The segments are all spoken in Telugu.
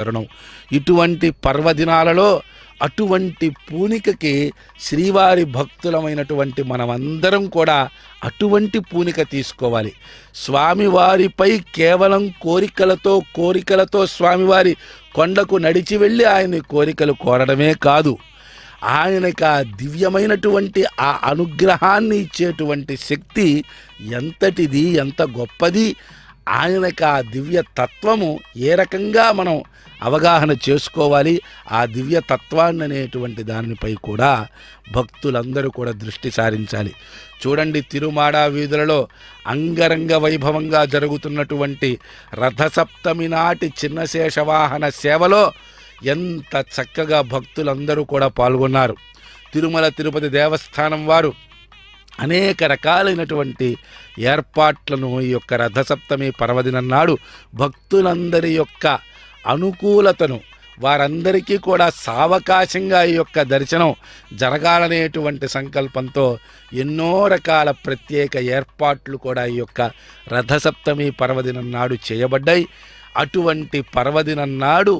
తరుణం ఇటువంటి పర్వదినాలలో అటువంటి పూనికకి శ్రీవారి భక్తులమైనటువంటి మనమందరం కూడా అటువంటి పూనిక తీసుకోవాలి. స్వామివారిపై కేవలం కోరికలతో కోరికలతో స్వామివారి కొండకు నడిచి వెళ్ళి ఆయన కోరికలు కోరడమే కాదు. ఆయనకు ఆ దివ్యమైనటువంటి ఆ అనుగ్రహాన్ని ఇచ్చేటువంటి శక్తి ఎంతటిది ఎంత గొప్పది ఆయనకు ఆ దివ్య తత్వము ఏ రకంగా మనం అవగాహన చేసుకోవాలి ఆ దివ్య తత్వాన్ని అనేటువంటి దానిపై కూడా భక్తులందరూ కూడా దృష్టి సారించాలి. చూడండి తిరుమాడ వీధులలో అంగరంగ వైభవంగా జరుగుతున్నటువంటి రథసప్తమి నాటి చిన్నశేషవాహన సేవలో ఎంత చక్కగా భక్తులందరూ కూడా పాల్గొన్నారు. తిరుమల తిరుపతి దేవస్థానం వారు అనేక రకాలైనటువంటి ఏర్పాట్లను ఈ యొక్క రథసప్తమి పర్వదినం నాడు భక్తులందరి యొక్క అనుకూలతను వారందరికీ కూడా సావకాశంగా ఈ యొక్క దర్శనం జరగాలనేటువంటి సంకల్పంతో ఎన్నో రకాల ప్రత్యేక ఏర్పాట్లు కూడా ఈ యొక్క రథసప్తమి పర్వదినం నాడు చేయబడ్డాయి. అటువంటి పర్వదినం నాడు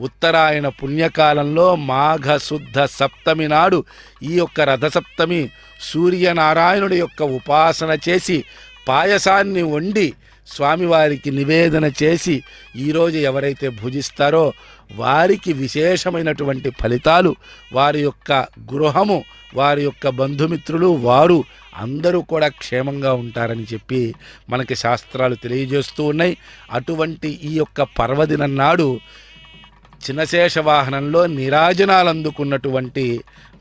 ఉత్తరాయణ పుణ్యకాలంలో మాఘ శుద్ధ సప్తమి నాడు ఈ యొక్క రథసప్తమి సూర్యనారాయణుడి యొక్క ఉపాసన చేసి పాయసాన్ని వండి స్వామివారికి నివేదన చేసి ఈరోజు ఎవరైతే భుజిస్తారో వారికి విశేషమైనటువంటి ఫలితాలు వారి యొక్క గృహము వారి యొక్క బంధుమిత్రులు వారు అందరూ కూడా క్షేమంగా ఉంటారని చెప్పి మనకి శాస్త్రాలు తెలియజేస్తూ ఉన్నాయి. అటువంటి ఈ యొక్క పర్వదినం నాడు చిన్నశేష వాహనంలో నీరాజనాలు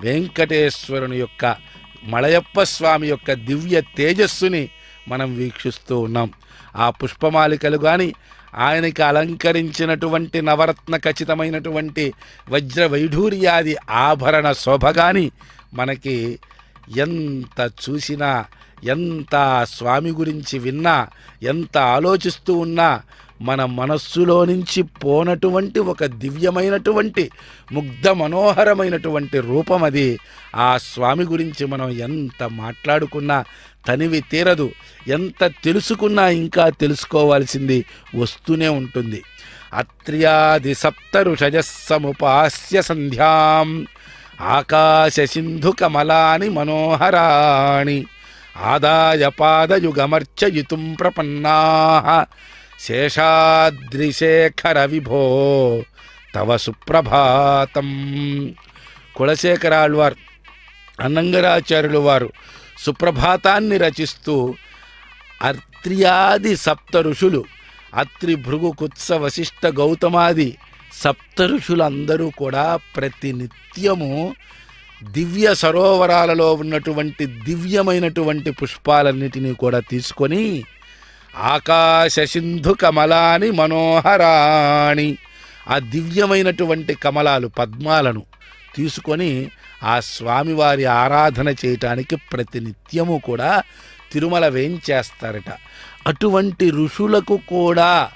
వెంకటేశ్వరుని యొక్క మలయప్ప స్వామి యొక్క దివ్య తేజస్సుని మనం వీక్షిస్తూ ఉన్నాం. ఆ పుష్పమాలికలు కానీ ఆయనకి అలంకరించినటువంటి నవరత్న ఖచ్చితమైనటువంటి వజ్ర వైఢూర్యాది ఆభరణ శోభ కానీ మనకి ఎంత చూసినా ఎంత స్వామి గురించి విన్నా ఎంత ఆలోచిస్తూ ఉన్నా మన మనస్సులో నుంచి పోనటువంటి ఒక దివ్యమైనటువంటి ముగ్ధ మనోహరమైనటువంటి రూపం అది. ఆ స్వామి గురించి మనం ఎంత మాట్లాడుకున్నా తనివి తీరదు. ఎంత తెలుసుకున్నా ఇంకా తెలుసుకోవాల్సింది వస్తూనే ఉంటుంది. అత్ర్యాది సప్త ఋషజస్సముపాస్య సంధ్యాం ఆకాశ సింధు కమలాని మనోహరాణి ఆదాయ పాదయుగమర్చయుతుం ప్రపన్నా శేషాద్రిశేఖర విభో తవ సుప్రభాతం. కులశేఖరాళ్వార్ అన్నంగరాచార్యులు వారు సుప్రభాతాన్ని రచిస్తూ అత్రియాది సప్త ఋషులు అత్రి భృగు కుత్స వశిష్ఠ గౌతమాది సప్త ఋషులందరూ కూడా ప్రతినిత్యము దివ్య సరోవరాలలో ఉన్నటువంటి దివ్యమైనటువంటి పుష్పాలన్నిటినీ కూడా తీసుకొని ఆకాశ సింధు కమలాని మనోహరాణి. ఆ దివ్యమైనటువంటి కమలాలు పద్మాలను తీసుకొని ఆ స్వామివారి ఆరాధన చేయటానికి ప్రతినిత్యము కూడా తిరుమల వేయించేస్తారట అటువంటి ఋషులకు కూడా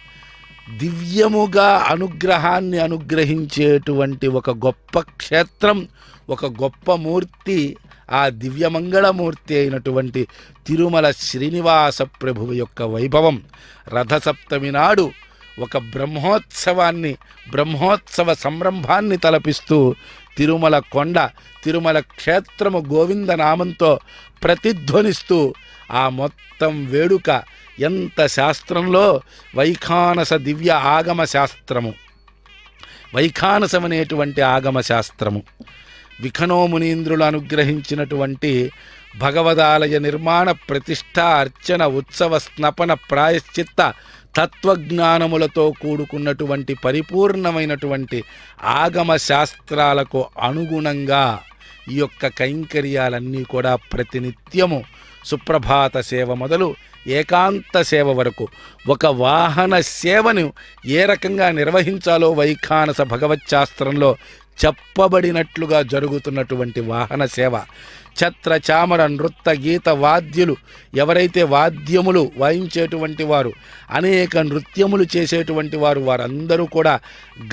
దివ్యముగా అనుగ్రహాన్ని అనుగ్రహించేటువంటి ఒక గొప్ప క్షేత్రం ఒక గొప్ప మూర్తి ఆ దివ్యమంగళమూర్తి అయినటువంటి తిరుమల శ్రీనివాస ప్రభువు యొక్క వైభవం. రథసప్తమి నాడు ఒక బ్రహ్మోత్సవాన్ని బ్రహ్మోత్సవ సంరంభాన్ని తలపిస్తూ తిరుమల కొండ తిరుమల క్షేత్రము గోవింద నామంతో ప్రతిధ్వనిస్తూ ఆ మొత్తం వేడుక ఎంత శాస్త్రంలో? వైఖానస దివ్య ఆగమ శాస్త్రము. వైఖానసమనేటువంటి ఆగమ శాస్త్రము. విఖనోమునీంద్రులు అనుగ్రహించినటువంటి భగవదాలయ నిర్మాణ ప్రతిష్ట అర్చన ఉత్సవ స్నపన ప్రాయశ్చిత్త తత్వజ్ఞానములతో కూడుకున్నటువంటి పరిపూర్ణమైనటువంటి ఆగమ శాస్త్రాలకు అనుగుణంగా ఈ యొక్క కైంకర్యాలన్నీ కూడా ప్రతినిత్యము సుప్రభాత సేవ మొదలు ఏకాంత సేవ వరకు. ఒక వాహన సేవను ఏ రకంగా నిర్వహించాలో వైఖానస భగవచ్శాస్త్రంలో చెప్పబడినట్లుగా జరుగుతున్నటువంటి వాహన సేవ. ఛత్ర చామర నృత్త గీత వాద్యులు ఎవరైతే వాద్యములు వాయించేటువంటి వారు అనేక నృత్యములు చేసేటువంటి వారు వారందరూ కూడా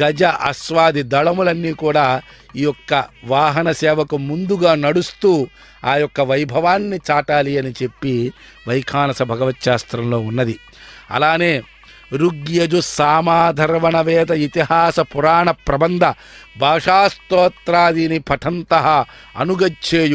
గజ అస్వాది దళములన్నీ కూడా ఈ యొక్క వాహన సేవకు ముందుగా నడుస్తూ ఆ యొక్క వైభవాన్ని చాటాలి అని చెప్పి వైఖానస భగవత్ శాస్త్రంలో ఉన్నది. అలానే ఋగ్యజు సామాధర్వణ వేద ఇతిహాస పురాణ ప్రబంధ భాషాస్తోత్రాదీని పఠంత అనుగచ్చేయు